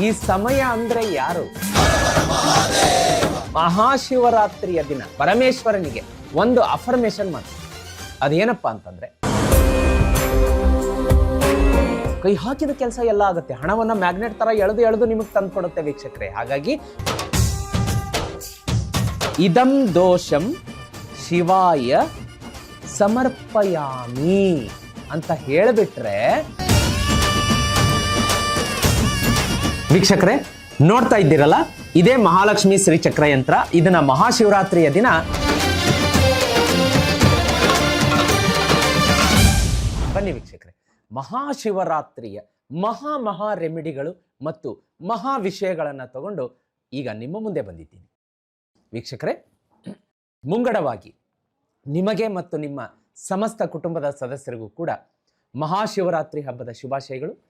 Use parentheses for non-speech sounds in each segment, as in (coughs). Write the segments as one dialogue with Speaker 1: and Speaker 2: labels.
Speaker 1: ಈ ಸಮಯ ಅಂದ್ರೆ ಯಾರು? ಮಹಾಶಿವರಾತ್ರಿಯ ದಿನ. ಪರಮೇಶ್ವರನಿಗೆ ಒಂದು ಅಫರ್ಮೇಶನ್ ಮಾಡಿ ಅದೇನಪ್ಪ ಅಂತಂದ್ರೆ, ಕೈ ಹಾಕಿದ ಕೆಲಸ ಎಲ್ಲ ಆಗುತ್ತೆ. ಹಣವನ್ನ ಮ್ಯಾಗ್ನೆಟ್ ತರ ಎಳೆದು ಎಳೆದು ನಿಮಗೆ ತಂದು ಕೊಡುತ್ತೆ ವೀಕ್ಷಕರೇ. ಹಾಗಾಗಿ, ಇದಂ ದೋಷಂ ಶಿವಾಯ ಸಮರ್ಪಯಾಮಿ ಅಂತ ಹೇಳಿಬಿಟ್ರೆ ವೀಕ್ಷಕರೇ, ನೋಡ್ತಾ ಇದ್ದೀರಲ್ಲ? ಇದೇ ಮಹಾಲಕ್ಷ್ಮಿ ಶ್ರೀ ಚಕ್ರ ಯಂತ್ರ. ಇದನ್ನ ಮಹಾಶಿವರಾತ್ರಿಯ ದಿನ. ಬನ್ನಿ ವೀಕ್ಷಕರೇ, ಮಹಾಶಿವರಾತ್ರಿಯ ಮಹಾ ಮಹಾ ರೆಮಿಡಿಗಳು ಮತ್ತು ಮಹಾ ವಿಷಯಗಳನ್ನು ತಗೊಂಡು ಈಗ ನಿಮ್ಮ ಮುಂದೆ ಬಂದಿದ್ದೀನಿ. ವೀಕ್ಷಕರೇ, ಮುಂಗಡವಾಗಿ ನಿಮಗೆ ಮತ್ತು ನಿಮ್ಮ ಸಮಸ್ತ ಕುಟುಂಬದ ಸದಸ್ಯರಿಗೂ ಕೂಡ ಮಹಾಶಿವರಾತ್ರಿ ಹಬ್ಬದ ಶುಭಾಶಯಗಳು.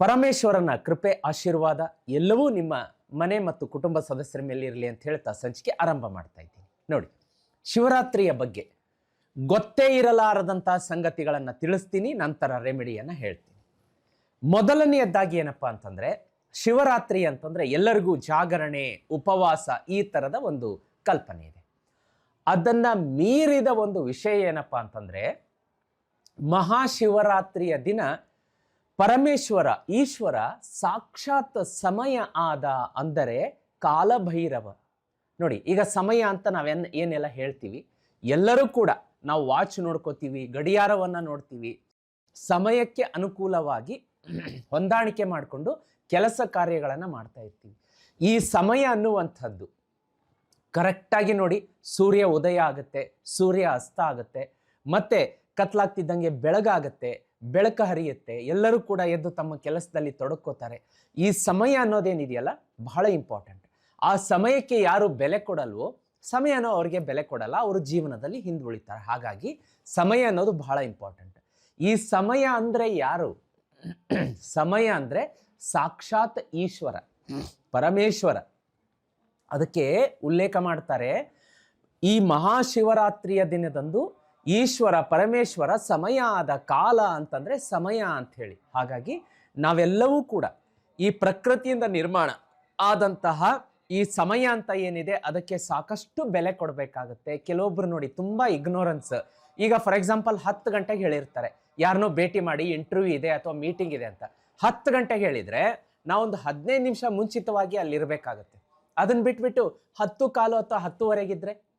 Speaker 1: ಪರಮೇಶ್ವರನ ಕೃಪೆ, ಆಶೀರ್ವಾದ ಎಲ್ಲವೂ ನಿಮ್ಮ ಮನೆ ಮತ್ತು ಕುಟುಂಬ ಸದಸ್ಯರ ಮೇಲೆ ಇರಲಿ ಅಂತ ಹೇಳ್ತಾ ಸಂಚಿಕೆ ಆರಂಭ ಮಾಡ್ತಾ ಇದ್ದೀನಿ. ನೋಡಿ, ಶಿವರಾತ್ರಿಯ ಬಗ್ಗೆ ಗೊತ್ತೇ ಇರಲಾರದಂಥ ಸಂಗತಿಗಳನ್ನು ತಿಳಿಸ್ತೀನಿ, ನಂತರ ರೆಮಿಡಿಯನ್ನು ಹೇಳ್ತೀನಿ. ಮೊದಲನೆಯದ್ದಾಗಿ ಏನಪ್ಪ ಅಂತಂದ್ರೆ, ಶಿವರಾತ್ರಿ ಅಂತಂದ್ರೆ ಎಲ್ಲರಿಗೂ ಜಾಗರಣೆ, ಉಪವಾಸ ಈ ಥರದ ಒಂದು ಕಲ್ಪನೆ ಇದೆ. ಅದನ್ನ ಮೀರಿದ ಒಂದು ವಿಷಯ ಏನಪ್ಪ ಅಂತಂದ್ರೆ, ಮಹಾಶಿವರಾತ್ರಿಯ ದಿನ ಪರಮೇಶ್ವರ, ಈಶ್ವರ ಸಾಕ್ಷಾತ್ ಸಮಯ ಆದ ಅಂದರೆ ಕಾಲಭೈರವ. ನೋಡಿ, ಈಗ ಸಮಯ ಅಂತ ನಾವೇನ್ ಏನೆಲ್ಲ ಹೇಳ್ತೀವಿ? ಎಲ್ಲರೂ ಕೂಡ ನಾವು ವಾಚ್ ನೋಡ್ಕೋತೀವಿ, ಗಡಿಯಾರವನ್ನ ನೋಡ್ತೀವಿ. ಸಮಯಕ್ಕೆ ಅನುಕೂಲವಾಗಿ ಹೊಂದಾಣಿಕೆ ಮಾಡಿಕೊಂಡು ಕೆಲಸ ಕಾರ್ಯಗಳನ್ನು ಮಾಡ್ತಾ ಇರ್ತೀವಿ. ಈ ಸಮಯ ಅನ್ನುವಂಥದ್ದು ಕರೆಕ್ಟಾಗಿ ನೋಡಿ ಸೂರ್ಯ ಉದಯ ಆಗುತ್ತೆ, ಸೂರ್ಯ ಅಸ್ತ ಆಗುತ್ತೆ, ಮತ್ತೆ ಕತ್ಲಾಗ್ತಿದ್ದಂಗೆ ಬೆಳಗಾಗತ್ತೆ ಬೆಳಕು ಹರಿಯುತ್ತೆ, ಎಲ್ಲರೂ ಕೂಡ ಎದ್ದು ತಮ್ಮ ಕೆಲಸದಲ್ಲಿ ತೊಡಕೋತಾರೆ ಈ ಸಮಯ ಅನ್ನೋದೇನಿದೆಯಲ್ಲ? ಬಹಳ ಇಂಪಾರ್ಟೆಂಟ್ ಆ ಸಮಯಕ್ಕೆ ಯಾರು ಬೆಲೆ ಕೊಡಲ್ವೋ ಸಮಯನೋ ಅವ್ರಿಗೆ ಬೆಲೆ ಕೊಡಲ್ಲ, ಅವರು ಜೀವನದಲ್ಲಿ ಹಿಂದುಳಿತಾರೆ. ಹಾಗಾಗಿ ಸಮಯ ಅನ್ನೋದು ಬಹಳ ಇಂಪಾರ್ಟೆಂಟ್ ಈ ಸಮಯ ಅಂದ್ರೆ ಯಾರು? (clears throat) ಸಮಯ ಅಂದ್ರೆ ಸಾಕ್ಷಾತ್ ಈಶ್ವರ, ಪರಮೇಶ್ವರ. ಅದಕ್ಕೆ ಉಲ್ಲೇಖ ಮಾಡ್ತಾರೆ, ಈ ಮಹಾಶಿವರಾತ್ರಿಯ ದಿನದಂದು ಈಶ್ವರ ಪರಮೇಶ್ವರ ಸಮಯ ಆದ ಕಾಲ ಅಂತಂದ್ರೆ ಸಮಯ ಅಂತ ಹೇಳಿ. ಹಾಗಾಗಿ ನಾವೆಲ್ಲವೂ ಕೂಡ ಈ ಪ್ರಕೃತಿಯಿಂದ ನಿರ್ಮಾಣ ಆದಂತಹ ಈ ಸಮಯ ಅಂತ ಏನಿದೆ ಅದಕ್ಕೆ ಸಾಕಷ್ಟು ಬೆಲೆ ಕೊಡಬೇಕಾಗುತ್ತೆ. ಕೆಲವೊಬ್ರು ನೋಡಿ ತುಂಬಾ ಇಗ್ನೋರೆನ್ಸ್ ಈಗ ಫಾರ್ ಎಕ್ಸಾಂಪಲ್ ಹತ್ತು ಗಂಟೆಗೆ ಹೇಳಿರ್ತಾರೆ ಯಾರನ್ನೋ ಭೇಟಿ ಮಾಡಿ ಇಂಟರ್ವ್ಯೂ ಇದೆ ಅಥವಾ ಮೀಟಿಂಗ್ ಇದೆ ಅಂತ. ಹತ್ತು ಗಂಟೆಗೆ ಹೇಳಿದ್ರೆ ನಾವೊಂದು ಹದಿನೈದು ನಿಮಿಷ ಮುಂಚಿತವಾಗಿ ಅಲ್ಲಿರ್ಬೇಕಾಗತ್ತೆ. ಅದನ್ನ ಬಿಟ್ಬಿಟ್ಟು ಹತ್ತು ಕಾಲು ಅಥವಾ ಹತ್ತುವರೆಗಿದ್ರೆ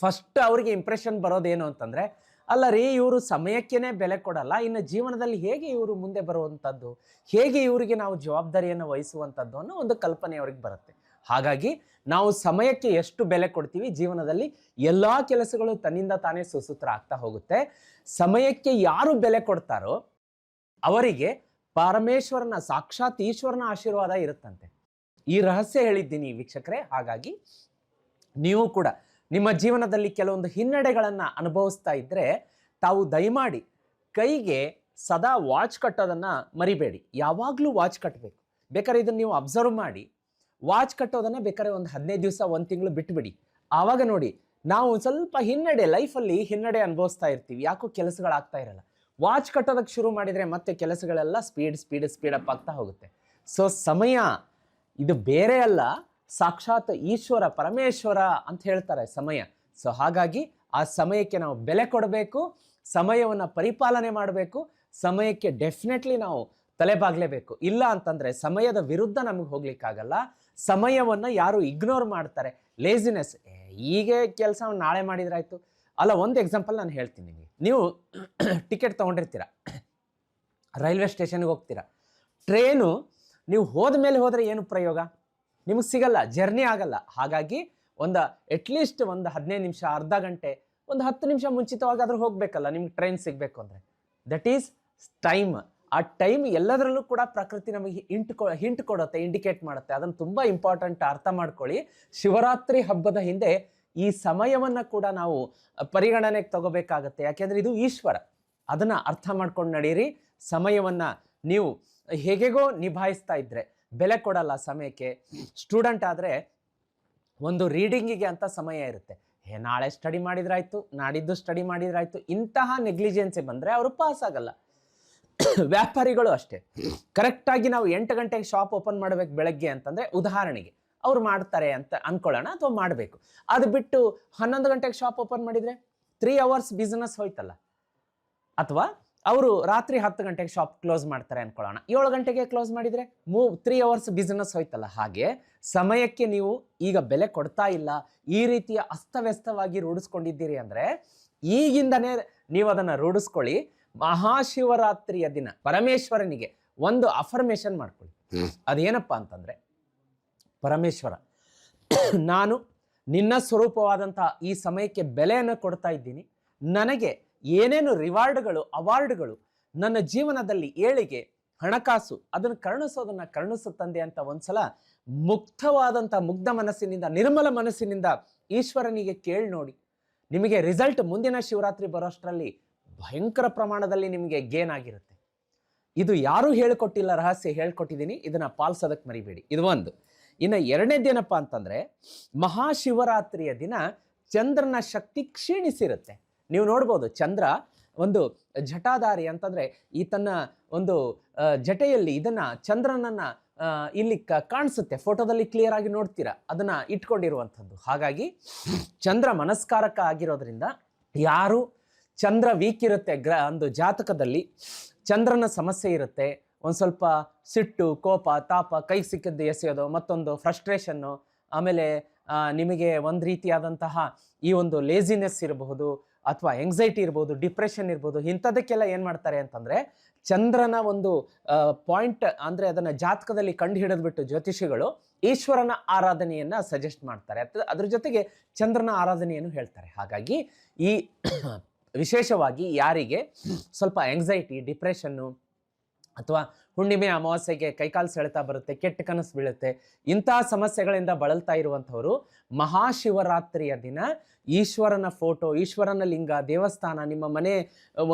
Speaker 1: ಫಸ್ಟ್ ಅವ್ರಿಗೆ ಇಂಪ್ರೆಷನ್ ಬರೋದೇನು ಅಂತಂದ್ರೆ, ಅಲ್ಲ ರೀ ಇವರು ಸಮಯಕ್ಕೇನೆ ಬೆಲೆ ಕೊಡಲ್ಲ, ಇನ್ನು ಜೀವನದಲ್ಲಿ ಹೇಗೆ ಇವರು ಮುಂದೆ ಬರುವಂಥದ್ದು, ಹೇಗೆ ಇವರಿಗೆ ನಾವು ಜವಾಬ್ದಾರಿಯನ್ನು ವಹಿಸುವಂಥದ್ದು ಅನ್ನೋ ಒಂದು ಕಲ್ಪನೆ ಅವ್ರಿಗೆ ಬರುತ್ತೆ. ಹಾಗಾಗಿ ನಾವು ಸಮಯಕ್ಕೆ ಎಷ್ಟು ಬೆಲೆ ಕೊಡ್ತೀವಿ, ಜೀವನದಲ್ಲಿ ಎಲ್ಲ ಕೆಲಸಗಳು ತನ್ನಿಂದ ತಾನೇ ಸುಸೂತ್ರ ಆಗ್ತಾ ಹೋಗುತ್ತೆ. ಸಮಯಕ್ಕೆ ಯಾರು ಬೆಲೆ ಕೊಡ್ತಾರೋ, ಅವರಿಗೆ ಪರಮೇಶ್ವರನ ಸಾಕ್ಷಾತ್ ಈಶ್ವರನ ಆಶೀರ್ವಾದ ಇರುತ್ತಂತೆ. ಈ ರಹಸ್ಯ ಹೇಳಿದ್ದೀನಿ ವೀಕ್ಷಕರೇ, ಹಾಗಾಗಿ ನೀವು ಕೂಡ ನಿಮ್ಮ ಜೀವನದಲ್ಲಿ ಕೆಲವೊಂದು ಹಿನ್ನಡೆಗಳನ್ನು ಅನುಭವಿಸ್ತಾ ಇದ್ದರೆ ತಾವು ದಯಮಾಡಿ ಕೈಗೆ ಸದಾ ವಾಚ್ ಕಟ್ಟೋದನ್ನು ಮರಿಬೇಡಿ. ಯಾವಾಗಲೂ ವಾಚ್ ಕಟ್ಟಬೇಕು ಬೇಕಾದ್ರೆ ಇದನ್ನು ನೀವು ಅಬ್ಸರ್ವ್ ಮಾಡಿ. ವಾಚ್ ಕಟ್ಟೋದನ್ನು ಬೇಕಾದ್ರೆ ಒಂದು ಹದಿನೈದು ದಿವಸ, ಒಂದು ತಿಂಗಳು ಬಿಟ್ಬಿಡಿ. ಆವಾಗ ನೋಡಿ, ನಾವು ಸ್ವಲ್ಪ ಹಿನ್ನಡೆ, ಲೈಫಲ್ಲಿ ಹಿನ್ನಡೆ ಅನುಭವಿಸ್ತಾ ಇರ್ತೀವಿ. ಯಾಕೋ ಕೆಲಸಗಳಾಗ್ತಾ ಇರಲ್ಲ. ವಾಚ್ ಕಟ್ಟೋದಕ್ಕೆ ಶುರು ಮಾಡಿದರೆ ಮತ್ತೆ ಕೆಲಸಗಳೆಲ್ಲ ಸ್ಪೀಡ್ ಸ್ಪೀಡ್ ಸ್ಪೀಡಪ್ ಆಗ್ತಾ ಹೋಗುತ್ತೆ. ಸೊ ಸಮಯ ಇದು ಬೇರೆ ಅಲ್ಲ. ಸಾಕ್ಷಾತ್ ಈಶ್ವರ, ಪರಮೇಶ್ವರ ಅಂತ ಹೇಳ್ತಾರೆ ಸಮಯ. ಸೊ ಹಾಗಾಗಿ ಆ ಸಮಯಕ್ಕೆ ನಾವು ಬೆಲೆ ಕೊಡಬೇಕು, ಸಮಯವನ್ನು ಪರಿಪಾಲನೆ ಮಾಡಬೇಕು, ಸಮಯಕ್ಕೆ ಡೆಫಿನೆಟ್ಲಿ ನಾವು ತಲೆಬಾಗಲೇಬೇಕು. ಇಲ್ಲ ಅಂತಂದರೆ ಸಮಯದ ವಿರುದ್ಧ ನಮಗೆ ಹೋಗ್ಲಿಕ್ಕಾಗಲ್ಲ. ಸಮಯವನ್ನು ಯಾರು ಇಗ್ನೋರ್ ಮಾಡ್ತಾರೆ. ಲೇಸಿನೆಸ್ ಹೀಗೆ ಕೆಲಸ ನಾಳೆ ಮಾಡಿದ್ರಾಯ್ತು. ಅಲ್ಲ, ಒಂದು ಎಕ್ಸಾಂಪಲ್ ನಾನು ಹೇಳ್ತೀನಿ ನಿಮಗೆ. ನೀವು (clears throat) ಟಿಕೆಟ್ ತೊಗೊಂಡಿರ್ತೀರ. ರೈಲ್ವೆ ಸ್ಟೇಷನ್ಗೆ ಹೋಗ್ತೀರಾ. ಟ್ರೇನು ನೀವು ಹೋದ ಮೇಲೆ ಹೋದರೆ ಏನು ಪ್ರಯೋಗ? ನಿಮಗೆ ಸಿಗಲ್ಲ ಜರ್ನಿ ಆಗಲ್ಲ. ಹಾಗಾಗಿ ಒಂದು ಅಟ್ಲೀಸ್ಟ್ ಒಂದು ಹದಿನೈದು ನಿಮಿಷ, ಅರ್ಧ ಗಂಟೆ, ಒಂದು ಹತ್ತು ನಿಮಿಷ ಮುಂಚಿತವಾಗಿ ಹೋಗಬೇಕಲ್ಲ, ನಿಮ್ಗೆ ಟ್ರೈನ್ ಸಿಗಬೇಕು ಅಂದರೆ. ದಟ್ ಈಸ್ ಟೈಮ್ ಆ ಟೈಮ್ ಎಲ್ಲದರಲ್ಲೂ ಕೂಡ ಪ್ರಕೃತಿ ನಮಗೆ ಹಿಂಟ್ ಕೊ ಹಿಂಟ್ ಕೊಡುತ್ತೆ ಇಂಡಿಕೇಟ್ ಮಾಡುತ್ತೆ. ಅದನ್ನು ತುಂಬ ಇಂಪಾರ್ಟೆಂಟ್ ಅರ್ಥ ಮಾಡ್ಕೊಳ್ಳಿ. ಶಿವರಾತ್ರಿ ಹಬ್ಬದ ಹಿಂದೆ ಈ ಸಮಯವನ್ನು ಕೂಡ ನಾವು ಪರಿಗಣನೆಗೆ ತಗೋಬೇಕಾಗತ್ತೆ. ಯಾಕೆಂದರೆ ಇದು ಈಶ್ವರ. ಅದನ್ನು ಅರ್ಥ ಮಾಡ್ಕೊಂಡು ನಡೀರಿ. ಸಮಯವನ್ನು ನೀವು ಹೇಗೆಗೋ ನಿಭಾಯಿಸ್ತಾ ಇದ್ರೆ. ಬೆಲೆ ಕೊಡಲ್ಲ ಸಮಯಕ್ಕೆ. ಸ್ಟೂಡೆಂಟ್ ಆದರೆ ಒಂದು ರೀಡಿಂಗಿಗೆ ಅಂತ ಸಮಯ ಇರುತ್ತೆ. ಹೇ, ನಾಳೆ ಸ್ಟಡಿ ಮಾಡಿದ್ರಾಯ್ತು, ನಾಡಿದ್ದು ಸ್ಟಡಿ ಮಾಡಿದ್ರಾಯ್ತು, ಇಂತಹ ನೆಗ್ಲಿಜೆನ್ಸಿ ಬಂದರೆ ಅವರು ಪಾಸ್ ಆಗಲ್ಲ. ವ್ಯಾಪಾರಿಗಳು ಅಷ್ಟೇ. ಕರೆಕ್ಟಾಗಿ ನಾವು ಎಂಟು ಗಂಟೆಗೆ ಶಾಪ್ ಓಪನ್ ಮಾಡಬೇಕು ಬೆಳಗ್ಗೆ ಅಂತಂದರೆ ಉದಾಹರಣೆಗೆ, ಅವ್ರು ಮಾಡ್ತಾರೆ ಅಂತ ಅಂದ್ಕೊಳ್ಳೋಣ ಅಥವಾ ಮಾಡಬೇಕು. ಅದು ಬಿಟ್ಟು ಹನ್ನೊಂದು ಗಂಟೆಗೆ ಶಾಪ್ ಓಪನ್ ಮಾಡಿದರೆ ತ್ರೀ ಅವರ್ಸ್ ಬಿಸ್ನೆಸ್ ಹೋಯ್ತಲ್ಲ. ಅಥವಾ ಅವರು ರಾತ್ರಿ ಹತ್ತು ಗಂಟೆಗೆ ಶಾಪ್ ಕ್ಲೋಸ್ ಮಾಡ್ತಾರೆ ಅನ್ಕೊಳ್ಳೋಣ. ಏಳು ಗಂಟೆಗೆ ಕ್ಲೋಸ್ ಮಾಡಿದರೆ ಮೂ ತ್ರೀ ಅವರ್ಸ್ ಬಿಸ್ನೆಸ್ ಹೋಯ್ತಲ್ಲ ಹಾಗೆ ಸಮಯಕ್ಕೆ ನೀವು ಈಗ ಬೆಲೆ ಕೊಡ್ತಾ ಇಲ್ಲ ಈ ರೀತಿಯ ಅಸ್ತವ್ಯಸ್ತವಾಗಿ ರೂಢಿಸ್ಕೊಂಡಿದ್ದೀರಿ ಅಂದರೆ ಈಗಿಂದನೇ ನೀವು ಅದನ್ನು ರೂಢಿಸ್ಕೊಳ್ಳಿ ಮಹಾಶಿವರಾತ್ರಿಯ ದಿನ ಪರಮೇಶ್ವರನಿಗೆ ಒಂದು ಅಫರ್ಮೇಷನ್ ಮಾಡ್ಕೊಳ್ಳಿ. ಅದೇನಪ್ಪ ಅಂತಂದರೆ ಪರಮೇಶ್ವರ ನಾನು ನಿನ್ನ ಸ್ವರೂಪವಾದಂತಹ ಈ ಸಮಯಕ್ಕೆ ಬೆಲೆಯನ್ನು ಕೊಡ್ತಾ ಇದ್ದೀನಿ ನನಗೆ ಏನೇನು ರಿವಾರ್ಡ್ಗಳು, ಅವಾರ್ಡ್ಗಳು ನನ್ನ ಜೀವನದಲ್ಲಿ ಏಳಿಗೆ, ಹಣಕಾಸು, ಅದನ್ನು ಕರುಣಿಸೋದನ್ನ ಕರುಣಿಸು ತಂದೆ ಅಂತ ಒಂದ್ಸಲ ಮುಕ್ತವಾದಂಥ ಮುಗ್ಧ ಮನಸ್ಸಿನಿಂದ, ನಿರ್ಮಲ ಮನಸ್ಸಿನಿಂದ ಈಶ್ವರನಿಗೆ ಕೇಳಿ ನೋಡಿ. ನಿಮಗೆ ರಿಸಲ್ಟ್ ಮುಂದಿನ ಶಿವರಾತ್ರಿ ಬರೋಷ್ಟರಲ್ಲಿ ಭಯಂಕರ ಪ್ರಮಾಣದಲ್ಲಿ ನಿಮಗೆ ಗೇನ್ ಆಗಿರುತ್ತೆ. ಇದು ಯಾರೂ ಹೇಳಿಕೊಟ್ಟಿಲ್ಲ, ರಹಸ್ಯ ಹೇಳ್ಕೊಟ್ಟಿದ್ದೀನಿ, ಇದನ್ನ ಪಾಲಿಸೋದಕ್ಕೆ ಮರಿಬೇಡಿ. ಇದು ಒಂದು. ಇನ್ನು ಎರಡನೇದೇನಪ್ಪ ಅಂತಂದ್ರೆ ಮಹಾಶಿವರಾತ್ರಿಯ ದಿನ ಚಂದ್ರನ ಶಕ್ತಿ ಕ್ಷೀಣಿಸಿರುತ್ತೆ. ನೀವು ನೋಡ್ಬೋದು, ಚಂದ್ರ ಒಂದು ಜಟಾಧಾರಿ ಅಂತಂದರೆ ಈತನ ಒಂದು ಜಟೆಯಲ್ಲಿ ಇದನ್ನು ಚಂದ್ರನನ್ನು ಇಲ್ಲಿ ಕಾಣಿಸುತ್ತೆ. ಫೋಟೋದಲ್ಲಿ ಕ್ಲಿಯರ್ ಆಗಿ ನೋಡ್ತೀರಾ? ಅದನ್ನ ಇಟ್ಕೊಂಡಿರುವಂಥದ್ದು. ಹಾಗಾಗಿ ಚಂದ್ರ ಮನಸ್ಕಾರಕ ಆಗಿರೋದ್ರಿಂದ ಯಾರು ಚಂದ್ರ ವೀಕ್ ಇರುತ್ತೆ ಗ್ರ, ಒಂದು ಜಾತಕದಲ್ಲಿ, ಚಂದ್ರನ ಸಮಸ್ಯೆ ಇರುತ್ತೆ. ಒಂದು ಸ್ವಲ್ಪ ಸಿಟ್ಟು, ಕೋಪ, ತಾಪ ಕೈ ಸಿಕ್ಕಿದ್ದು ಎಸೆಯೋದು, ಮತ್ತೊಂದು ಫ್ರಸ್ಟ್ರೇಷನ್ನು ಆಮೇಲೆ ನಿಮಗೆ ಒಂದು ರೀತಿಯಾದಂತಹ ಈ ಒಂದು ಲೇಸಿನೆಸ್ ಇರಬಹುದು ಅಥವಾ ಎಂಗ್ಸೈಟಿ ಇರ್ಬೋದು ಡಿಪ್ರೆಷನ್ ಇರ್ಬೋದು, ಇಂಥದಕ್ಕೆಲ್ಲ ಏನು ಮಾಡ್ತಾರೆ ಅಂತಂದರೆ ಚಂದ್ರನ ಒಂದು ಪಾಯಿಂಟ್ ಅಂದರೆ ಅದನ್ನು ಜಾತಕದಲ್ಲಿ ಕಂಡು ಹಿಡಿದ್ಬಿಟ್ಟು ಜ್ಯೋತಿಷಿಗಳು ಈಶ್ವರನ ಆರಾಧನೆಯನ್ನು ಸಜೆಸ್ಟ್ ಮಾಡ್ತಾರೆ. ಅದರ ಜೊತೆಗೆ ಚಂದ್ರನ ಆರಾಧನೆಯನ್ನು ಹೇಳ್ತಾರೆ. ಹಾಗಾಗಿ ಈ ವಿಶೇಷವಾಗಿ ಯಾರಿಗೆ ಸ್ವಲ್ಪ ಎಂಗ್ಸೈಟಿ ಡಿಪ್ರೆಷನ್ನು ಅಥವಾ ಹುಣ್ಣಿಮೆ ಅಮಾವಾಸ್ಯೆಗೆ ಕೈಕಾಲು ಸೆಳೆತಾ ಬರುತ್ತೆ, ಕೆಟ್ಟ ಕನಸು ಬೀಳುತ್ತೆ. ಇಂತಹ ಸಮಸ್ಯೆಗಳಿಂದ ಬಳಲ್ತಾ ಇರುವಂಥವರು ಮಹಾಶಿವರಾತ್ರಿಯ ದಿನ ಈಶ್ವರನ ಫೋಟೋ ಈಶ್ವರನ ಲಿಂಗ, ದೇವಸ್ಥಾನ, ನಿಮ್ಮ ಮನೆ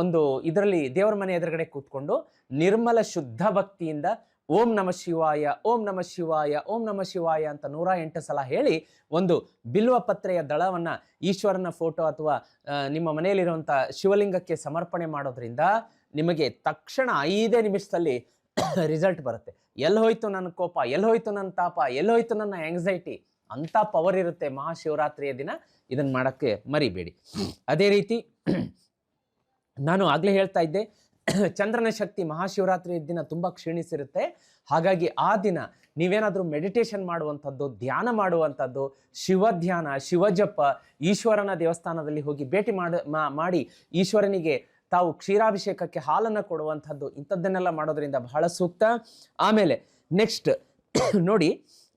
Speaker 1: ಒಂದು ಇದರಲ್ಲಿ ದೇವರ ಮನೆ ಎದುರುಗಡೆ ಕೂತ್ಕೊಂಡು ನಿರ್ಮಲ ಶುದ್ಧ ಭಕ್ತಿಯಿಂದ ಓಂ ನಮ ಶಿವಾಯ, ಓಂ ನಮ ಶಿವಾಯ, ಓಂ ನಮ ಶಿವಾಯ ಅಂತ ನೂರ ಎಂಟು ಸಲ ಹೇಳಿ ಒಂದು ಬಿಲ್ವ ಪತ್ರೆಯ ದಳವನ್ನು ಈಶ್ವರನ ಫೋಟೋ ಅಥವಾ ನಿಮ್ಮ ಮನೆಯಲ್ಲಿರುವಂಥ ಶಿವಲಿಂಗಕ್ಕೆ ಸಮರ್ಪಣೆ ಮಾಡೋದ್ರಿಂದ ನಿಮಗೆ ತಕ್ಷಣ ಐದೇ ನಿಮಿಷದಲ್ಲಿ ರಿಸಲ್ಟ್ ಬರುತ್ತೆ. ಎಲ್ಲಿ ಹೋಯ್ತು ನನ್ನ ಕೋಪ? ಎಲ್ಲಿ ಹೋಯ್ತು ನನ್ನ ತಾಪ? ಎಲ್ಲಿ ಹೋಯ್ತು ನನ್ನ ಆಂಗ್ಸೈಟಿ ಅಂತ ಪವರ್ ಇರುತ್ತೆ ಮಹಾಶಿವರಾತ್ರಿಯ ದಿನ. ಇದನ್ನು ಮಾಡೋಕ್ಕೆ ಮರಿಬೇಡಿ. ಅದೇ ರೀತಿ ನಾನು ಆಗಲೇ ಹೇಳ್ತಾ ಇದ್ದೆ, ಚಂದ್ರನ ಶಕ್ತಿ ಮಹಾಶಿವರಾತ್ರಿ ದಿನ ತುಂಬ ಕ್ಷೀಣಿಸಿರುತ್ತೆ. ಹಾಗಾಗಿ ಆ ದಿನ ನೀವೇನಾದರೂ ಮೆಡಿಟೇಷನ್ ಮಾಡುವಂಥದ್ದು, ಧ್ಯಾನ ಮಾಡುವಂಥದ್ದು, ಶಿವ ಧ್ಯಾನ ಶಿವಜಪ ಈಶ್ವರನ ದೇವಸ್ಥಾನದಲ್ಲಿ ಹೋಗಿ ಭೇಟಿ ಮಾಡಿ ಈಶ್ವರನಿಗೆ ತಾವು ಕ್ಷೀರಾಭಿಷೇಕಕ್ಕೆ ಹಾಲನ್ನು ಕೊಡುವಂಥದ್ದು ಇಂಥದ್ದನ್ನೆಲ್ಲ ಮಾಡೋದ್ರಿಂದ ಬಹಳ ಸೂಕ್ತ. ಆಮೇಲೆ ನೆಕ್ಸ್ಟ್ (coughs) ನೋಡಿ,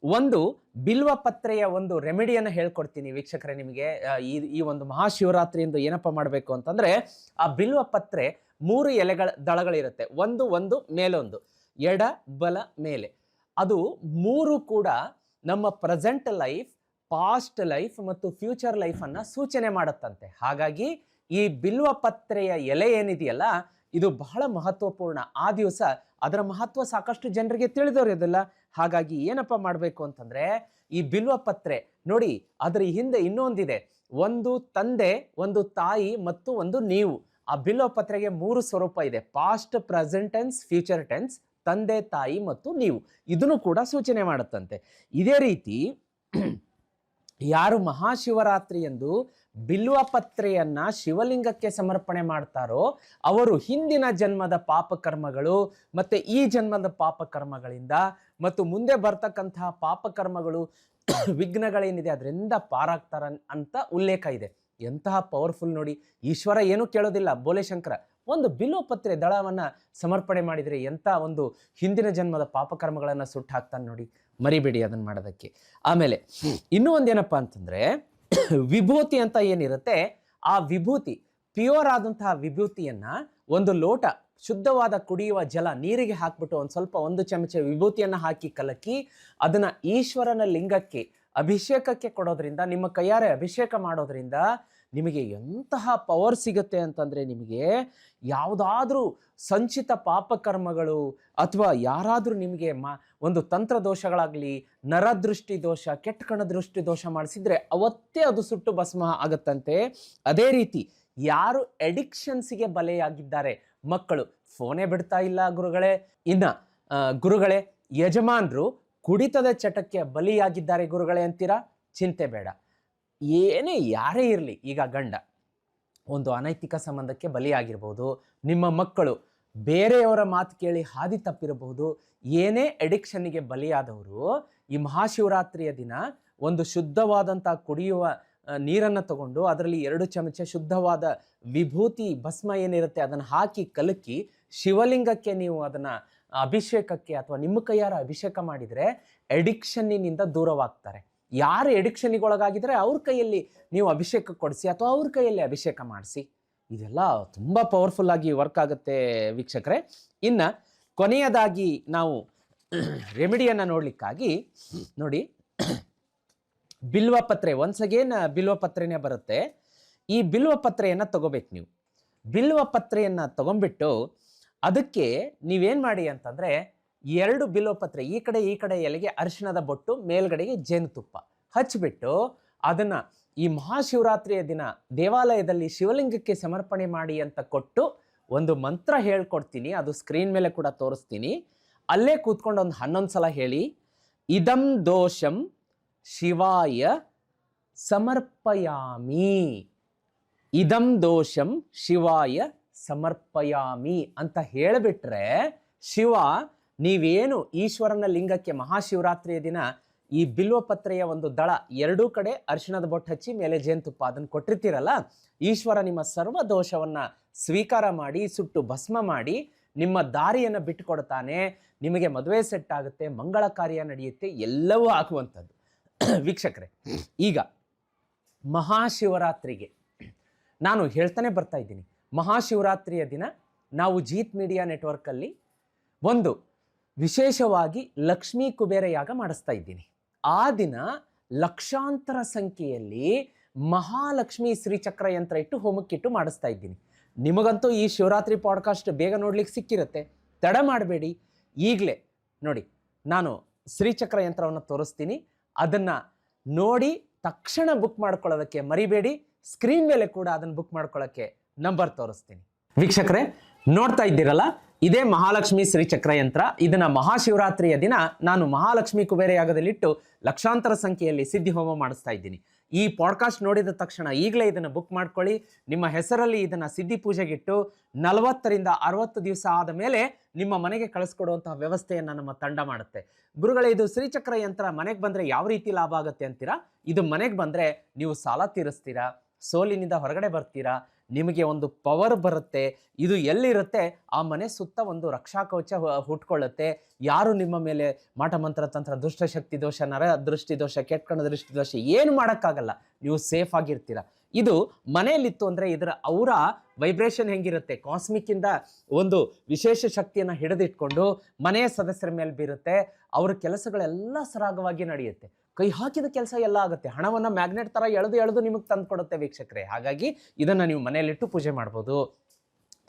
Speaker 1: ಒಂದು ಬಿಲ್ವ ಪತ್ರೆಯ ಒಂದು ರೆಮಿಡಿಯನ್ನು ಹೇಳ್ಕೊಡ್ತೀನಿ ವೀಕ್ಷಕರೇ ನಿಮಗೆ. ಈ ಈ ಒಂದು ಮಹಾಶಿವರಾತ್ರಿಯಿಂದ ಏನಪ್ಪ ಮಾಡಬೇಕು ಅಂತಂದರೆ, ಆ ಬಿಲ್ವ ಪತ್ರೆ ಮೂರು ಎಲೆಗಳ ದಳಗಳಿರುತ್ತೆ. ಒಂದು ಒಂದು, ಮೇಲೊಂದು. ಎಡ, ಬಲ, ಮೇಲೆ. ಅದು ಮೂರು ಕೂಡ ನಮ್ಮ ಪ್ರೆಸೆಂಟ್ ಲೈಫ್ ಪಾಸ್ಟ್ ಲೈಫ್ ಮತ್ತು ಫ್ಯೂಚರ್ ಲೈಫನ್ನು ಸೂಚನೆ ಮಾಡುತ್ತಂತೆ. ಹಾಗಾಗಿ ಈ ಬಿಲ್ವ ಪತ್ರೆಯ ಎಲೆ ಏನಿದೆಯಲ್ಲ, ಇದು ಬಹಳ ಮಹತ್ವಪೂರ್ಣ. ಆ ದಿವಸ ಅದರ ಮಹತ್ವ ಸಾಕಷ್ಟು ಜನರಿಗೆ ತಿಳಿದೋರಿಯೋದಿಲ್ಲ ಹಾಗಾಗಿ ಏನಪ್ಪ ಮಾಡಬೇಕು ಅಂತಂದ್ರೆ, ಈ ಬಿಲ್ವ ಪತ್ರೆ, ನೋಡಿ, ಅದರ ಹಿಂದೆ ಇನ್ನೊಂದಿದೆ. ಒಂದು ತಂದೆ, ಒಂದು ತಾಯಿ ಮತ್ತು ಒಂದು ನೀವು. ಆ ಬಿಲ್ವ ಪತ್ರೆಗೆ ಮೂರು ಸ್ವರೂಪ ಇದೆ. Past present tense future tense ತಂದೆ, ತಾಯಿ ಮತ್ತು ನೀವು. ಇದನ್ನು ಕೂಡ ಸೂಚನೆ ಮಾಡುತ್ತಂತೆ. ಇದೇ ರೀತಿ, ಯಾರು ಮಹಾಶಿವರಾತ್ರಿ ಎಂದು ಬಿಲ್ವ ಪತ್ರೆಯನ್ನ ಶಿವಲಿಂಗಕ್ಕೆ ಸಮರ್ಪಣೆ ಮಾಡ್ತಾರೋ, ಅವರು ಹಿಂದಿನ ಜನ್ಮದ ಪಾಪಕರ್ಮಗಳು ಮತ್ತೆ ಈ ಜನ್ಮದ ಪಾಪಕರ್ಮಗಳಿಂದ ಮತ್ತು ಮುಂದೆ ಬರ್ತಕ್ಕಂತಹ ಪಾಪಕರ್ಮಗಳು (coughs) ವಿಘ್ನಗಳೇನಿದೆ ಅದರಿಂದ ಪಾರಾಗ್ತಾರ ಅಂತ ಉಲ್ಲೇಖ ಇದೆ. ಎಂತಹ ಪವರ್ಫುಲ್ ನೋಡಿ. ಈಶ್ವರ ಏನೂ ಕೇಳೋದಿಲ್ಲ. ಬೋಲೆಶಂಕರ ಒಂದು ಬಿಲ್ವ ಪತ್ರೆ ದಳವನ್ನ ಸಮರ್ಪಣೆ ಮಾಡಿದರೆ ಎಂಥ ಒಂದು ಹಿಂದಿನ ಜನ್ಮದ ಪಾಪಕರ್ಮಗಳನ್ನು ಸುಟ್ಟು ಹಾಕ್ತಾನೆ ನೋಡಿ. ಮರಿಬೇಡಿ ಅದನ್ನು ಮಾಡೋದಕ್ಕೆ. ಆಮೇಲೆ, ಇನ್ನೂ ಒಂದೇನಪ್ಪ ಅಂತಂದ್ರೆ ವಿಭೂತಿ ಅಂತ ಏನಿರುತ್ತೆ, ಆ ವಿಭೂತಿ, ಪ್ಯೂರ್ ಆದಂತಹ ವಿಭೂತಿಯನ್ನ ಒಂದು ಲೋಟ ಶುದ್ಧವಾದ ಕುಡಿಯುವ ಜಲ ನೀರಿಗೆ ಹಾಕ್ಬಿಟ್ಟು ಒಂದು ಸ್ವಲ್ಪ ಒಂದು ಚಮಚ ವಿಭೂತಿಯನ್ನ ಹಾಕಿ ಕಲಕಿ, ಅದನ್ನ ಈಶ್ವರನ ಲಿಂಗಕ್ಕೆ ಅಭಿಷೇಕಕ್ಕೆ ಕೊಡೋದ್ರಿಂದ, ನಿಮ್ಮ ಕೈಯಾರೆ ಅಭಿಷೇಕ ಮಾಡೋದ್ರಿಂದ ನಿಮಗೆ ಎಂತಹ ಪವರ್ ಸಿಗುತ್ತೆ ಅಂತಂದ್ರೆ ನಿಮಗೆ ಯಾವುದಾದ್ರೂ ಸಂಚಿತ ಪಾಪಕರ್ಮಗಳು ಅಥವಾ ಯಾರಾದರೂ ನಿಮಗೆ ಮಾ, ಒಂದು ತಂತ್ರ ದೋಷಗಳಾಗಲಿ ನರದೃಷ್ಟಿ ದೋಷ ಕೆಟ್ಟ ಕಣ ದೃಷ್ಟಿ ದೋಷ ಮಾಡಿಸಿದ್ರೆ ಅವತ್ತೇ ಅದು ಸುಟ್ಟು ಭಸ್ಮ ಆಗತ್ತಂತೆ. ಅದೇ ರೀತಿ ಯಾರು ಎಡಿಕ್ಷನ್ಸಿಗೆ ಬಲೆಯಾಗಿದ್ದಾರೆ ಮಕ್ಕಳು ಫೋನೇ ಬಿಡ್ತಾ ಇಲ್ಲ ಗುರುಗಳೇ. ಇನ್ನ ಗುರುಗಳೇ, ಯಜಮಾನ್ರು ಕುಡಿತದ ಚಟಕ್ಕೆ ಬಲಿಯಾಗಿದ್ದಾರೆ ಗುರುಗಳೇ ಅಂತೀರಾ? ಚಿಂತೆ ಬೇಡ. ಏನೇ ಯಾರೇ ಇರಲಿ, ಈಗ ಗಂಡ ಒಂದು ಅನೈತಿಕ ಸಂಬಂಧಕ್ಕೆ ಬಲಿಯಾಗಿರ್ಬೋದು, ನಿಮ್ಮ ಮಕ್ಕಳು ಬೇರೆಯವರ ಮಾತು ಕೇಳಿ ಹಾದಿ ತಪ್ಪಿರಬಹುದು, ಏನೇ ಎಡಿಕ್ಷನ್ನಿಗೆ ಬಲಿಯಾದವರು, ಈ ಮಹಾಶಿವರಾತ್ರಿಯ ದಿನ ಒಂದು ಶುದ್ಧವಾದಂಥ ಕುಡಿಯುವ ನೀರನ್ನು ತಗೊಂಡು ಅದರಲ್ಲಿ ಎರಡು ಚಮಚ ಶುದ್ಧವಾದ ವಿಭೂತಿ ಭಸ್ಮ ಏನಿರುತ್ತೆ ಅದನ್ನು ಹಾಕಿ ಕಲಕಿ ಶಿವಲಿಂಗಕ್ಕೆ ನೀವು ಅದನ್ನು ಅಭಿಷೇಕಕ್ಕೆ ಅಥವಾ ನಿಮ್ಮ ಕೈಯಾರ ಅಭಿಷೇಕ ಮಾಡಿದರೆ ಎಡಿಕ್ಷನ್ನಿನಿಂದ ದೂರವಾಗ್ತಾರೆ. ಯಾರು ಎಡಿಕ್ಷನ್ನಿಗೆ ಅವ್ರ ಕೈಯಲ್ಲಿ ನೀವು ಅಭಿಷೇಕ ಕೊಡಿಸಿ ಅಥವಾ ಅವ್ರ ಕೈಯಲ್ಲಿ ಅಭಿಷೇಕ ಮಾಡಿಸಿ. ಇದೆಲ್ಲ ತುಂಬ ಪವರ್ಫುಲ್ ಆಗಿ ವರ್ಕ್ ಆಗುತ್ತೆ ವೀಕ್ಷಕರೇ. ಇನ್ನು ಕೊನೆಯದಾಗಿ ನಾವು ರೆಮಿಡಿಯನ್ನು ನೋಡಲಿಕ್ಕಾಗಿ ನೋಡಿ ಬಿಲ್ವ ಪತ್ರೆ ಒನ್ಸ್ ಅಗೇನ್ ಬಿಲ್ವ ಪತ್ರೆನೇ ಬರುತ್ತೆ. ಈ ಬಿಲ್ವ ಪತ್ರೆಯನ್ನು ತಗೋಬೇಕು ನೀವು. ಬಿಲ್ವ ಪತ್ರೆಯನ್ನು ತಗೊಂಡ್ಬಿಟ್ಟು ಅದಕ್ಕೆ ನೀವೇನು ಮಾಡಿ ಅಂತಂದರೆ ಎರಡು ಬಿಲೋಪತ್ರೆ ಈ ಕಡೆ ಈ ಕಡೆ ಎಲೆಗೆ ಅರಿಶಿಣದ ಬೊಟ್ಟು, ಮೇಲ್ಗಡೆಗೆ ಜೇನುತುಪ್ಪ ಹಚ್ಚಿಬಿಟ್ಟು ಅದನ್ನು ಈ ಮಹಾಶಿವರಾತ್ರಿಯ ದಿನ ದೇವಾಲಯದಲ್ಲಿ ಶಿವಲಿಂಗಕ್ಕೆ ಸಮರ್ಪಣೆ ಮಾಡಿ ಅಂತ ಕೊಟ್ಟು ಒಂದು ಮಂತ್ರ ಹೇಳ್ಕೊಡ್ತೀನಿ, ಅದು ಸ್ಕ್ರೀನ್ ಮೇಲೆ ಕೂಡ ತೋರಿಸ್ತೀನಿ. ಅಲ್ಲೇ ಕೂತ್ಕೊಂಡು ಒಂದು ಹನ್ನೊಂದು ಸಲ ಹೇಳಿ, ಇದಂ ದೋಷಂ ಶಿವಾಯ ಸಮರ್ಪಯಾಮಿ. ಇದಂ ದೋಷಂ ಶಿವಾಯ ಸಮರ್ಪಯಾಮಿ ಅಂತ ಹೇಳಿಬಿಟ್ರೆ ಶಿವ ನೀವೇನು ಈಶ್ವರನ ಲಿಂಗಕ್ಕೆ ಮಹಾಶಿವರಾತ್ರಿಯ ದಿನ ಈ ಬಿಲ್ವಪತ್ರೆಯ ಒಂದು ದಳ ಎರಡೂ ಕಡೆ ಅರಿಶಿಣದ ಬೊಟ್ಟು ಹಚ್ಚಿ ಮೇಲೆ ಜೇನುತುಪ್ಪ ಅದನ್ನು ಕೊಟ್ಟಿರ್ತೀರಲ್ಲ, ಈಶ್ವರ ನಿಮ್ಮ ಸರ್ವ ದೋಷವನ್ನು ಸ್ವೀಕಾರ ಮಾಡಿ, ಸುಟ್ಟು ಭಸ್ಮ ಮಾಡಿ, ನಿಮ್ಮ ದಾರಿಯನ್ನು ಬಿಟ್ಟುಕೊಡ್ತಾನೆ, ನಿಮಗೆ ಮದುವೆ ಸೆಟ್ ಆಗುತ್ತೆ, ಮಂಗಳ ಕಾರ್ಯ ನಡೆಯುತ್ತೆ, ಎಲ್ಲವೂ ಆಗುವಂಥದ್ದು. (clears throat) ವೀಕ್ಷಕರೇ, ಈಗ ಮಹಾಶಿವರಾತ್ರಿಗೆ ನಾನು ಹೇಳ್ತಾನೆ ಬರ್ತಾ ಇದ್ದೀನಿ. ಮಹಾಶಿವರಾತ್ರಿಯ ದಿನ ನಾವು ಜೀತ್ ಮೀಡಿಯಾ ನೆಟ್ವರ್ಕಲ್ಲಿ ಒಂದು ವಿಶೇಷವಾಗಿ ಲಕ್ಷ್ಮೀ ಕುಬೇರ ಯಾಗ ಮಾಡಿಸ್ತಾ ಇದ್ದೀನಿ. ಆ ದಿನ ಲಕ್ಷಾಂತರ ಸಂಖ್ಯೆಯಲ್ಲಿ ಮಹಾಲಕ್ಷ್ಮಿ ಶ್ರೀಚಕ್ರ ಯಂತ್ರ ಇಟ್ಟು ಹೋಮಕ್ಕಿಟ್ಟು ಮಾಡಿಸ್ತಾ ಇದ್ದೀನಿ. ನಿಮಗಂತೂ ಈ ಶಿವರಾತ್ರಿ ಪಾಡ್ಕಾಸ್ಟ್ ಬೇಗ ನೋಡ್ಲಿಕ್ಕೆ ಸಿಕ್ಕಿರುತ್ತೆ. ತಡ ಮಾಡಬೇಡಿ. ಈಗಲೇ ನೋಡಿ, ನಾನು ಶ್ರೀಚಕ್ರ ಯಂತ್ರವನ್ನು ತೋರಿಸ್ತೀನಿ. ಅದನ್ನು ನೋಡಿ ತಕ್ಷಣ ಬುಕ್ ಮಾಡ್ಕೊಳ್ಳೋದಕ್ಕೆ ಮರಿಬೇಡಿ. ಸ್ಕ್ರೀನ್ ಮೇಲೆ ಕೂಡ ಅದನ್ನು ಬುಕ್ ಮಾಡ್ಕೊಳ್ಳೋಕ್ಕೆ ನಂಬರ್ ತೋರಿಸ್ತೀನಿ. ವೀಕ್ಷಕರೇ, ನೋಡ್ತಾ ಇದ್ದೀರಲ್ಲ, ಇದೇ ಮಹಾಲಕ್ಷ್ಮಿ ಶ್ರೀಚಕ್ರ ಯಂತ್ರ. ಇದನ್ನ ಮಹಾಶಿವರಾತ್ರಿಯ ದಿನ ನಾನು ಮಹಾಲಕ್ಷ್ಮಿ ಕುಬೇರ ಯಾಗದಲ್ಲಿಟ್ಟು ಲಕ್ಷಾಂತರ ಸಂಖ್ಯೆಯಲ್ಲಿ ಸಿದ್ಧಿ ಹೋಮ ಮಾಡಿಸ್ತಾ ಇದ್ದೀನಿ. ಈ ಪಾಡ್ಕಾಸ್ಟ್ ನೋಡಿದ ತಕ್ಷಣ ಈಗಲೇ ಇದನ್ನು ಬುಕ್ ಮಾಡ್ಕೊಳ್ಳಿ. ನಿಮ್ಮ ಹೆಸರಲ್ಲಿ ಇದನ್ನು ಸಿದ್ಧಿ ಪೂಜೆಗಿಟ್ಟು ನಲವತ್ತರಿಂದ ಅರವತ್ತು ದಿವಸ ಆದ ಮೇಲೆ ನಿಮ್ಮ ಮನೆಗೆ ಕಳಿಸ್ಕೊಡುವಂತಹ ವ್ಯವಸ್ಥೆಯನ್ನು ನಮ್ಮ ತಂಡ ಮಾಡುತ್ತೆ. ಗುರುಗಳೇ, ಇದು ಶ್ರೀಚಕ್ರ ಯಂತ್ರ ಮನೆಗೆ ಬಂದರೆ ಯಾವ ರೀತಿ ಲಾಭ ಆಗುತ್ತೆ ಅಂತೀರಾ? ಇದು ಮನೆಗೆ ಬಂದರೆ ನೀವು ಸಾಲ ತೀರಿಸ್ತೀರಾ? ಸೋಲಿನಿಂದ ಹೊರಗಡೆ ಬರ್ತೀರಾ? ನಿಮಗೆ ಒಂದು ಪವರ್ ಬರುತ್ತೆ, ಇದು ಎಲ್ಲಿರುತ್ತೆ? ಆ ಮನೆ ಸುತ್ತ ಒಂದು ರಕ್ಷಾ ಕವಚ ಹುಟ್ಕೊಳ್ಳುತ್ತೆ. ಯಾರು ನಿಮ್ಮ ಮೇಲೆ ಮಾಟ ಮಂತ್ರ ತಂತ್ರ ದುಷ್ಟಶಕ್ತಿ ದೋಷ, ನರ ದೃಷ್ಟಿ ದೋಷ ಕೆಟ್ಕಣ ದೃಷ್ಟಿ ದೋಷ ಏನು ಮಾಡೋಕ್ಕಾಗಲ್ಲ. ನೀವು ಸೇಫ್ ಆಗಿರ್ತೀರ. ಇದು ಮನೆಯಲ್ಲಿತ್ತು ಅಂದರೆ ಇದರ ಅವರ ವೈಬ್ರೇಷನ್ ಹೆಂಗಿರುತ್ತೆ? ಕಾಸ್ಮಿಕ್ಕಿಂದ ಒಂದು ವಿಶೇಷ ಶಕ್ತಿಯನ್ನು ಹಿಡಿದಿಟ್ಕೊಂಡು ಮನೆಯ ಸದಸ್ಯರ ಮೇಲೆ ಬೀರುತ್ತೆ. ಅವರ ಕೆಲಸಗಳೆಲ್ಲ ಸರಾಗವಾಗಿ ನಡೆಯುತ್ತೆ. ಕೈ ಹಾಕಿದ ಕೆಲಸ ಎಲ್ಲ ಆಗುತ್ತೆ. ಹಣವನ್ನು ಮ್ಯಾಗ್ನೆಟ್ ಥರ ಎಳೆದು ಎಳೆದು ನಿಮಗೆ ತಂದು ಕೊಡುತ್ತೆ ವೀಕ್ಷಕರೇ. ಹಾಗಾಗಿ ಇದನ್ನು ನೀವು ಮನೆಯಲ್ಲಿಟ್ಟು ಪೂಜೆ ಮಾಡ್ಬೋದು.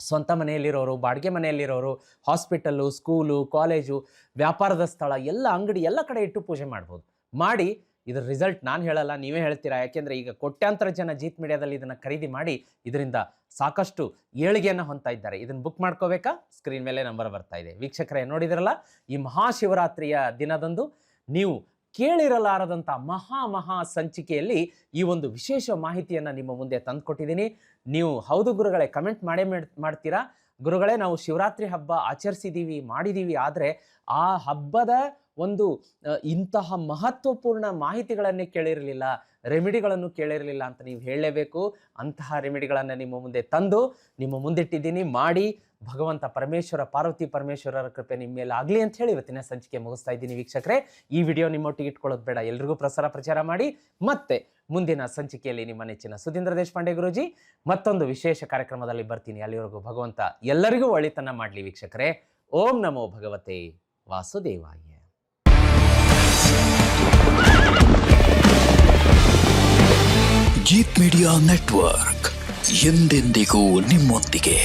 Speaker 1: ಸ್ವಂತ ಮನೆಯಲ್ಲಿರೋರು, ಬಾಡಿಗೆ ಮನೆಯಲ್ಲಿರೋರು ಹಾಸ್ಪಿಟಲ್ಲು ಸ್ಕೂಲು ಕಾಲೇಜು ವ್ಯಾಪಾರದ ಸ್ಥಳ, ಎಲ್ಲ ಅಂಗಡಿ, ಎಲ್ಲ ಕಡೆ ಇಟ್ಟು ಪೂಜೆ ಮಾಡ್ಬೋದು. ಮಾಡಿ ಇದರ ರಿಸಲ್ಟ್ ನಾನು ಹೇಳಲ್ಲ, ನೀವೇ ಹೇಳ್ತೀರಾ? ಯಾಕೆಂದರೆ ಈಗ ಕೋಟ್ಯಾಂತರ ಜನ ಜೀತ್ ಮೀಡಿಯಾದಲ್ಲಿ ಇದನ್ನು ಖರೀದಿ ಮಾಡಿ ಇದರಿಂದ ಸಾಕಷ್ಟು ಏಳಿಗೆಯನ್ನು ಹೊಂದ್ತಾ ಇದ್ದಾರೆ. ಇದನ್ನು ಬುಕ್ ಮಾಡ್ಕೋಬೇಕಾ? ಸ್ಕ್ರೀನ್ ಮೇಲೆ ನಂಬರ್ ಬರ್ತಾ ಇದೆ. ವೀಕ್ಷಕರೇ, ನೋಡಿದ್ರಲ್ಲ? ಈ ಮಹಾಶಿವರಾತ್ರಿಯ ದಿನದಂದು ನೀವು ಕೇಳಿರಲಾರದಂಥ ಮಹಾ ಮಹಾ ಸಂಚಿಕೆಯಲ್ಲಿ ಈ ಒಂದು ವಿಶೇಷ ಮಾಹಿತಿಯನ್ನು ನಿಮ್ಮ ಮುಂದೆ ತಂದುಕೊಟ್ಟಿದ್ದೀನಿ. ನೀವು ಹೌದು ಗುರುಗಳೇ, ಕಮೆಂಟ್ ಮಾಡೇ ಮಾಡ್- ಮಾಡ್ತೀರಾ? ಗುರುಗಳೇ, ನಾವು ಶಿವರಾತ್ರಿ ಹಬ್ಬ ಆಚರಿಸಿದ್ದೀವಿ ಮಾಡಿದ್ದೀವಿ ಆದರೆ ಆ ಹಬ್ಬದ ಒಂದು ಇಂತಹ ಮಹತ್ವಪೂರ್ಣ ಮಾಹಿತಿಗಳನ್ನೇ ಕೇಳಿರಲಿಲ್ಲ. ರೆಮಿಡಿಗಳನ್ನು ಕೇಳಿರಲಿಲ್ಲ ಅಂತ ನೀವು ಹೇಳಲೇಬೇಕು. ಅಂತಹ ರೆಮಿಡಿಗಳನ್ನು ನಿಮ್ಮ ಮುಂದೆ ತಂದು, ನಿಮ್ಮ ಮುಂದಿಟ್ಟಿದ್ದೀನಿ, ಮಾಡಿ ಭಗವಂತ ಪರಮೇಶ್ವರ, ಪಾರ್ವತಿ ಪರಮೇಶ್ವರರ ಕೃಪೆ ನಿಮ್ಮ ಮೇಲೆ ಆಗಲಿ ಅಂತ ಹೇಳಿ ಇವತ್ತಿನ ಸಂಚಿಕೆ ಮುಗಿಸ್ತಾ ಇದ್ದೀನಿ ವೀಕ್ಷಕರೇ. ಈ ವಿಡಿಯೋ ನಿಮ್ಮೊಟ್ಟಿಗೆ ಇಟ್ಕೊಳ್ಳೋದು ಬೇಡ, ಎಲ್ರಿಗೂ ಪ್ರಸಾರ ಪ್ರಚಾರ ಮಾಡಿ. ಮತ್ತೆ ಮುಂದಿನ ಸಂಚಿಕೆಯಲ್ಲಿ ನಿಮ್ಮ ನೆಚ್ಚಿನ ಸುಧೀಂದ್ರ ದೇಶಪಾಂಡೆ ಗುರುಜಿ ಮತ್ತೊಂದು ವಿಶೇಷ ಕಾರ್ಯಕ್ರಮದಲ್ಲಿ ಬರ್ತೀನಿ. ಅಲ್ಲಿವರೆಗೂ ಭಗವಂತ ಎಲ್ಲರಿಗೂ ಒಳಿತನ್ನ ಮಾಡಲಿ ವೀಕ್ಷಕರೇ. ಓಂ ನಮೋ ಭಗವತೆ ವಾಸುದೇವಾಯ.
Speaker 2: ಜೀತ್ ಮೀಡಿಯಾ ನೆಟ್ವರ್ಕ್ ಎಂದೆಂದಿಗೂ ನಿಮ್ಮೊಂದಿಗೆ.